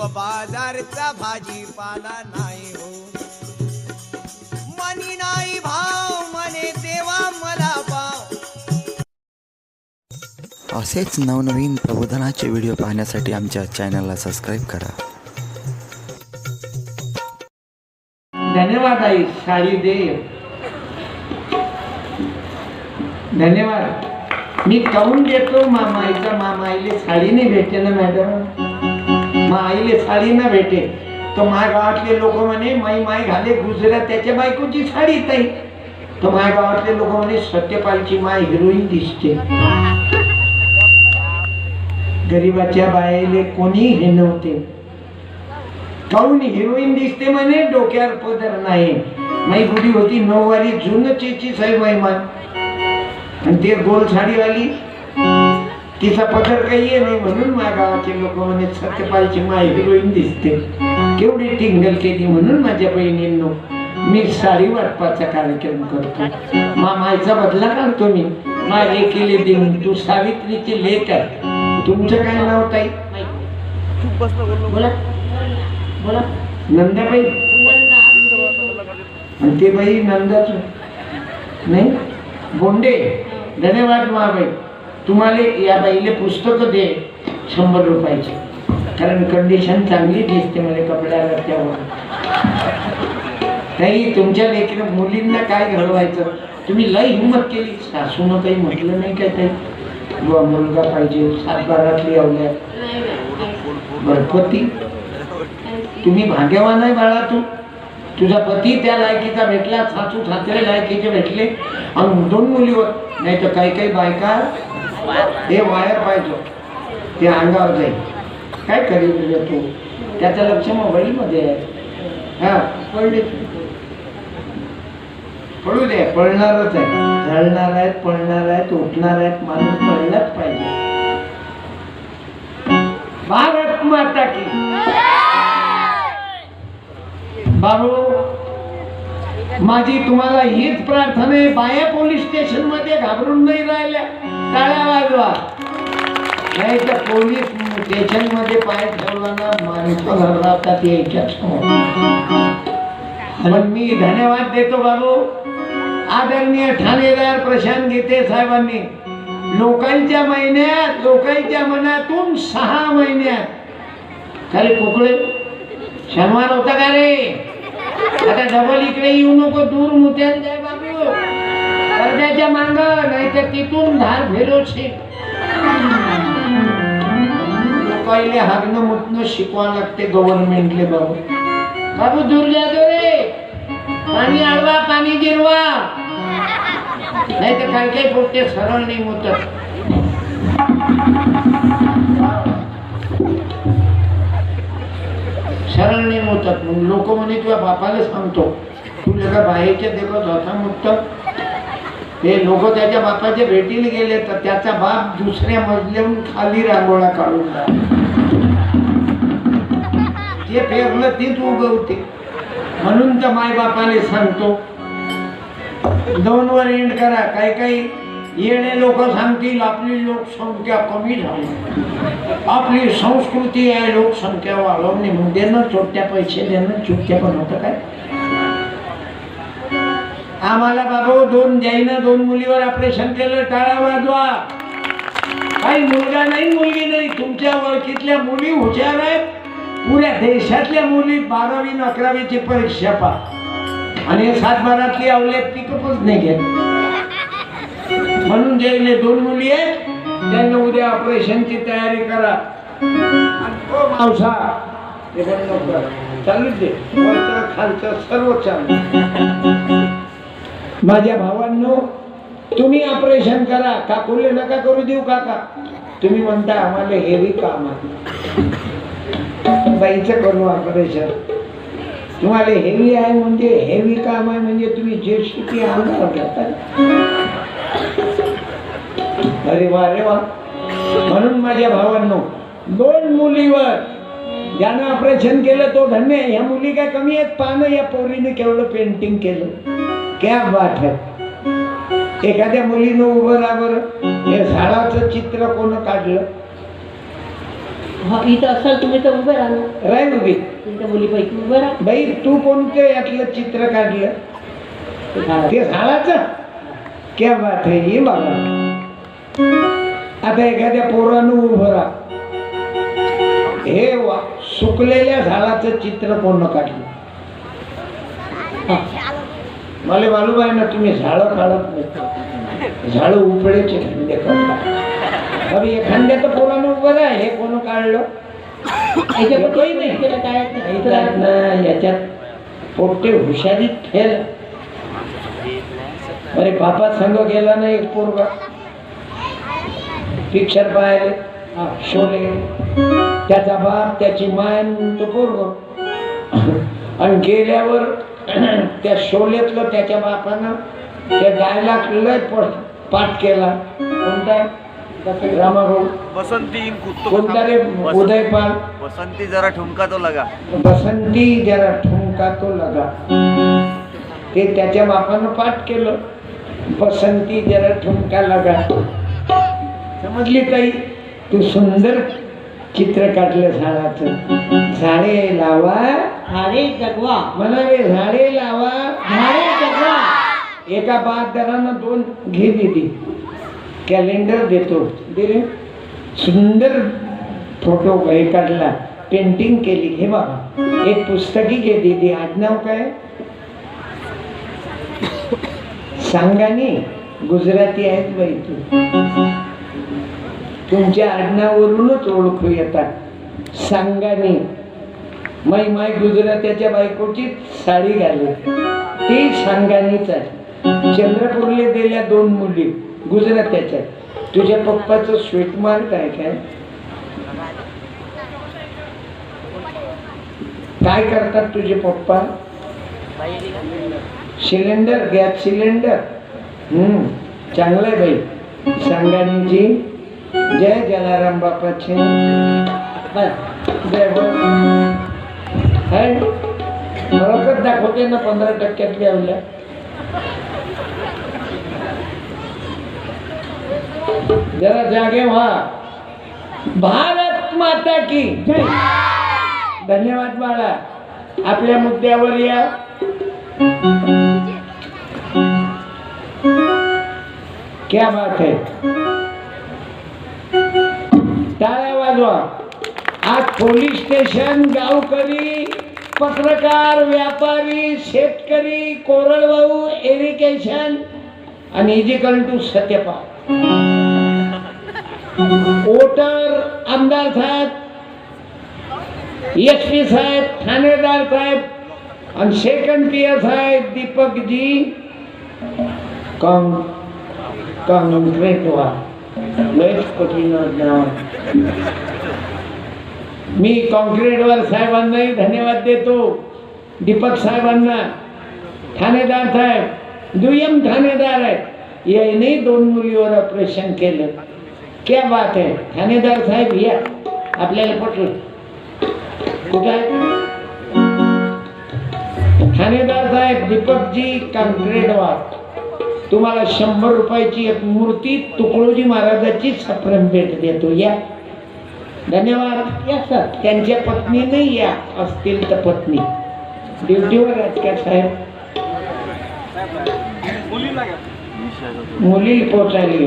अव बाजारचा भाजीपाला नाही हो. मनी नाही भाव मने देवा मला भाव असेच नवनवीन प्रबोधनाचे व्हिडिओ पाहण्यासाठी आमच्या चॅनलला सबस्क्राईब करा. धन्यवाद आई साडी दे धन्यवाद. मी काऊन देतो मामाईचा मामाईले साडी नाही भेटे ना मॅडम माईले साडी ना भेटे. तर माझ्या गावातले लोक म्हणे माई माई घाले गुजरा त्याच्या बायकोची साडी ताई तर माझ्या गावातले लोक म्हणे सत्यपालची माय हिरोईन दिसते. गरीबाच्या बायले कोणी हे नव्हते काऊन हिरोईन दिसते म्हणे? डोक्यावर पदर नाही. माई गुढी होती नऊवारी जुनचेची माई मान आणि ते गोल साडीवाली तिचा पदर काही नाही म्हणून माझ्या गावाचे लोक म्हणे सत्यपालची माय हिरोईन दिसते. केवढी टिंगल केली म्हणून माझ्या बहिणींनो. मी साडी वाटपाचा कार्यक्रम करतो. मा मायचा बदला काढतो मी. माय केले देऊन तू सावित्रीची लेख आहे. तुमचं काय नाव ताई? बोला. बोला. नंदाबाई? आणि ते बाई नंदाच. नाही? बोंडे धन्यवाद महाबाई. तुम्हाला या बाईले पुस्तक दे शंभर रुपयाचे. कारण कंडिशन चांगली दिसते मला कपड्याला त्यावर. नाही तुमच्या लेकीन मुलींना काय घडवायचं? तुम्ही लय हिंमत केली. सासूनं काही म्हटलं नाही काय ते किंवा मुलगा पाहिजे. सातबारातली आवल्या. बरं पती. तुम्ही भाग्यवान आहे बाळा तू. तुझा पती त्या लायकीचा भेटला सासू सासरे लायकीचे भेटले. आणि दोन मुलीवर. नाही तर काही काही बायका हे वायर पाहिजे. ते अंगावर जाईल. काय करेल तुझं तू? त्याचं लक्ष मोबाईलमध्ये आहे. हा पडले पडू दे पळणारच आहे. झळणार आहेत पळणार आहेत उठणार आहेत माणूस पळलाच पाहिजे. भारत माता की. बाबू माझी तुम्हाला हीच प्रार्थना आहे. बाया पोलीस स्टेशनमध्ये घाबरून नाही राहिल्या. टाळ्या वाजवा. नाही तर पोलीस स्टेशनमध्ये पाय ठेवला ना माणसं घबरावतात यायच्या. पण मी धन्यवाद देतो बाबू. आदरणीय ठाणेदार प्रशांत गीते साहेबांनी लोकांच्या महिन्यात लोकांच्या मनातून सहा महिन्यात. अरे कोकळे शनिवार होता का रे? आता डबल इकडे येऊ नको दूर मुत्यान जाय बाबू पडद्याच्या मांग नाही तर तिथून धार फेरोशी पहिले हागण मुतणं शिकवा लागते गव्हर्नमेंटले बाबू. बाबू दूर जातो रे. पाणी आडवा पाणी गिरवा. नाही तर काही काही पोटे सरळ नाही मुतत. सरळ मग लोक म्हणे तुझ्या बापाला सांगतो. तू जगा बाहेरच्या देखत होता मुक्त. ते लोक त्याच्या बापाच्या भेटीला गेले तर त्याचा बाप दुसऱ्या मजल्याहून खाली रांगोळा काढून जे ते पेरलं तेच उगवते म्हणून तर माय बापाने सांगतो दोन वर एंड करा काही काही येणे लोक सांगतील आपली लोकसंख्या कमी झाली. आपली संस्कृती आहे लोकसंख्या वाढवणे मग देणं छोट्या पैसे देणं चुटक्या पण होतं काय? आम्हाला बाबा दोन जाईनं दोन मुलीवर ऑपरेशन केलं टाळा वाजवा. काही मुलगा नाही मुलगी नाही तुमच्या ओळखीतल्या मुली हुशार आहेत. पुऱ्या देशातल्या मुली बारावी अकरावीची परीक्षा पा आणि सात बारातली आवल्यात पिकअपच नाही घेत. म्हणून जे दोन मुली आहेत त्यांना उद्या ऑपरेशनची तयारी करा. आणि हो मावसा ते चालूच दे. वरचं खालचं सर्व चालू. माझ्या भावांनो तुम्ही ऑपरेशन करा. काकुले नका करू देऊ काका. तुम्ही म्हणता आम्हाला हेवी काम आहे. बाईचं करू ऑपरेशन. तुम्हाला हेवी आहे म्हणजे हेवी काम आहे म्हणजे तुम्ही जे शिकी आमदार अरे वा अरे वा. म्हणून माझ्या भावांनो दोन मुलीवर ज्यानं ऑपरेशन केलं तो धन्य आहे. ह्या मुली काय कमी आहेत? पाहणं या पोरीने केवढं पेंटिंग केलं. क्या बात आहे एखाद्या मुलीनं उभं राहा बरं. हे झाडाचं चित्र कोण काढलं? हा इथं असाल तुम्ही तर उभे राहा राय उभी. तुमच्या मुलीपैकी उभे राहा. बाई तू कोणतं यातलं चित्र काढलं? ते झाडाचं. क्या बात ये बाबा. आता एखाद्या पोरानं उभं राहा. हे वा सुकलेल्या झाडाचं चित्र कोण काढलं? मला मालूम आहे ना तुम्ही झाडं काढत नाही. झाडं उपडेचे खंडे काढता अरे एखाद्याचं पोरानं उभं राहा हे कोण काढलं? याच्यात काही नाही. याच्यात पोट्टे हुशारीत फेल अरे बापा संघ गेला ना एक पोरगा. पिक्चर पाहिले शोले. त्याचा बाप त्याची मान तो पोरग आणि गेल्यावर त्या शोलेतलं त्याच्या बापानं त्या डायलॉग लय पड- पाठ केला. कोणता? बसंती कुत्तो कोणता रे? उदयपाल. बसंती जरा ठुमका तो लगा. बसंती जरा ठुमका तो लगा. ते त्याच्या बापानं पाठ केलं. बसंती जरा ठुमका लगा. समजली ताई? तू सुंदर चित्र काढलं झाडाचं. झाडे लावा. झाडे जगवा. म्हणावे झाडे लावा झाडे जगवा. एका बागदारानं दोन घे दिली कॅलेंडर देतो. दिले. सुंदर फोटो हे काढला. पेंटिंग केली. हे बाबा एक पुस्तकी घे दिली आडनाव काय? सांगानी. गुजराती आहेत बाई तू. तुमच्या आडनावरूनच ओळखू येतात. सांगानी. मै माय गुजरात्याच्या बायकोची साडी घाली ती सांगानीच आहे. चंद्रपूरले दिल्या दोन मुली गुजरात्याच्या. तुझ्या पप्पाचं स्वीट मार्क आहे काय? काय करतात तुझे पप्पा? Cylinder gas cylinder. हम्म चांगलं आहे बाई. सांगानीची जय जलाराम बापाचे बस जय हाय खरोखर दाखवते ना पंधरा टक्क्यातली आवल्या. जरा जागे व्हा. भारत माता की. धन्यवाद बाळा. आपल्या मुद्द्यावर या. क्या बात है? टाळ्या वाजवा. आज पोलीस स्टेशन गावकरी पत्रकार व्यापारी शेतकरी कोरडवाहू एरिकेशन आणि इजिकल टू सत्यपाल. वोटर आमदार साहेब एस पी साहेब ठाणेदार साहेब आणि सेकंड पी एस साहेब दीपकजी कॉन कॉन्क्रीट व्हा लयच कठीण मी कॉन्क्रीटवर साहेबांनाही धन्यवाद देतो. दीपक साहेबांना. ठाणेदार साहेब दुय्यम ठाणेदार आहेत. याने दोन मुलीवर ऑपरेशन केलं. क्या बात आहे. ठाणेदार साहेब या. आपल्याला पटलं. कुठं आहे? ठाणेदार साहेब दीपकजी कॉन्क्रीटवर तुम्हाला शंभर रुपयाची एक मूर्ती तुकडोजी महाराजाची सप्रेम भेट देतो. या. धन्यवाद. या सर त्यांच्या पत्नीने या असतील तर पत्नी. ड्युटीवर आहेत का साहेब? मुली पोचायली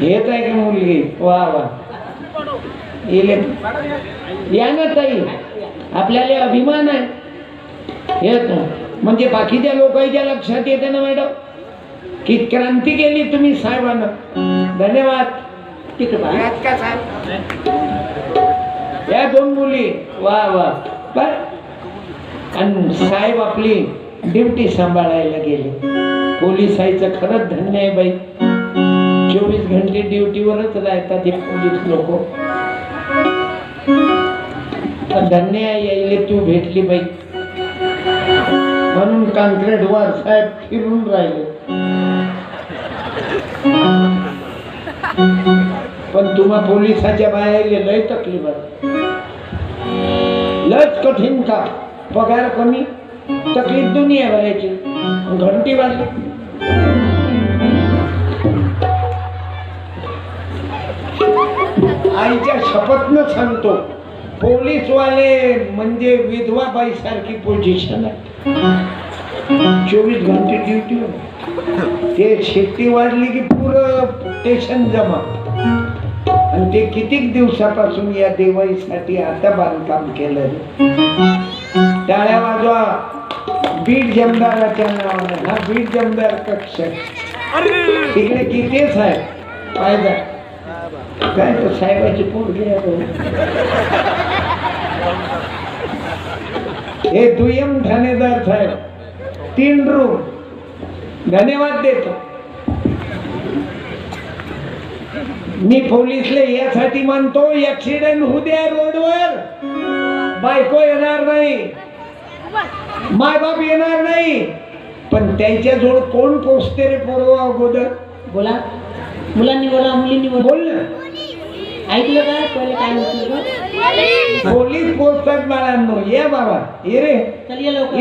हेच आहे की मुलगी? वा वा. या ना ताई. आपल्याला अभिमान आहे. येत. म्हणजे बाकीच्या लोकांच्या लक्षात येते ना मॅडम की क्रांती केली तुम्ही साहेबांना. धन्यवाद. का साहेब? या दोन मुली. वा वा. बर. आणि साहेब आपली ड्युटी सांभाळायला गेले. पोलिसाचं खरंच धन्य आहे बाई. चोवीस घंटे ड्युटीवरच राहतात हे पोलीस लोक. धन्य आहे यायले तू भेटली बाई. म्हणून कॉन्क्रीट वर साहेब फिरून राहिले. पण तुम्हा पोलिसाच्या बाहेर लय तकलीफ आहे. लयच कठीण का पगार कमी तकलीफ दुनिया भरायची घंटी वाजली. आईच्या शपथनं सांगतो पोलीसवाले म्हणजे विधवाबाई सारखी पोझिशन आहे. चोवीस घंटे ड्युटी ते शेती वाढली की पुरं स्टेशन जमा. आणि ते कितीक दिवसापासून या देवाईसाठी आता बांधकाम केलं टाळ्या वाजवा. बीड जमदाराच्या नावानं. हा बीड जमदार कक्ष. तिकडे कितीच आहे फायदा काय तर साहेबाची पोरगी. हे दुय्यम ठाणेदार साहेब. तीन रूम धन्यवाद देतो. मी पोलीसले यासाठी म्हणतो ऍक्सिडेंट होऊ द्या रोडवर. बायको येणार नाही. मायबाप येणार नाही. पण त्यांच्याजवळ कोण पोचते रे पोरवा अगोदर? बोला. मुलांनी बोला मुलींनी बोला. ऐकलं का? पहिले काय पोलीस पोचतात बाळांनो. ये बाबा. ये रे.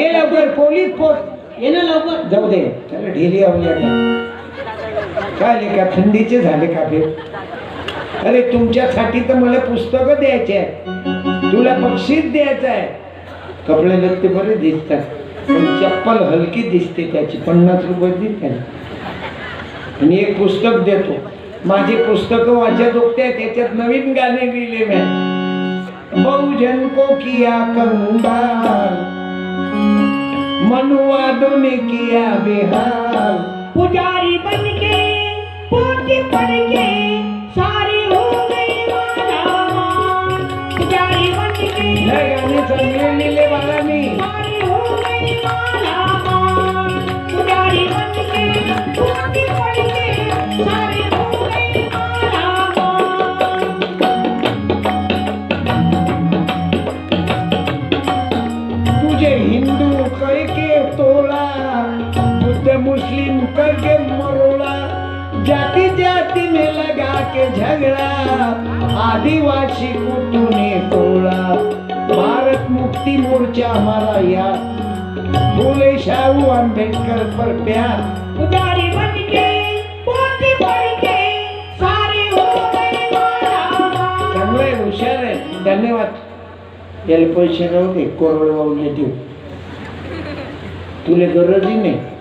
ये लवकर. पोलीस पोच ये ना लवकर. जाऊ दे. त्याला ढिली आवली काय ले का थंडीचे झाले का फिर? अरे तुमच्यासाठी तर मला पुस्तकं द्यायचे आहे तुला पक्षीच द्यायचं आहे. कपडे लत्ते बरे दिसतात. पण चप्पल हलकी दिसते त्याची. पन्नास रुपये दिसते आणि एक पुस्तक देतो. माझी पुस्तकं माझ्या दुखते त्याच्यात नवीन गाणे लिहिले मी बहुजन को किया कंगाल मनुवादों ने किया बेहाल। पुजारी बन के पोती पढ़ के सारी हो गई मालामाल पुजारी बन के लय गाणे चांगले लिहिले बाळा मी मुस्लिम करके मरोड़ा जाति जाति में लगा के झगड़ा आदिवासी को तूने तोड़ा। भारत मुक्ति मोर्चा हमारा यार फूले शाहू अम्बेडकर पर प्यार। पुजारी बन के पोती पढ़ के सारी हो गई मालामाल चांगलं हुशार आहे. धन्यवाद. याला पैसे राहू दे कोरड वावले देऊ तुला गरजही नाही.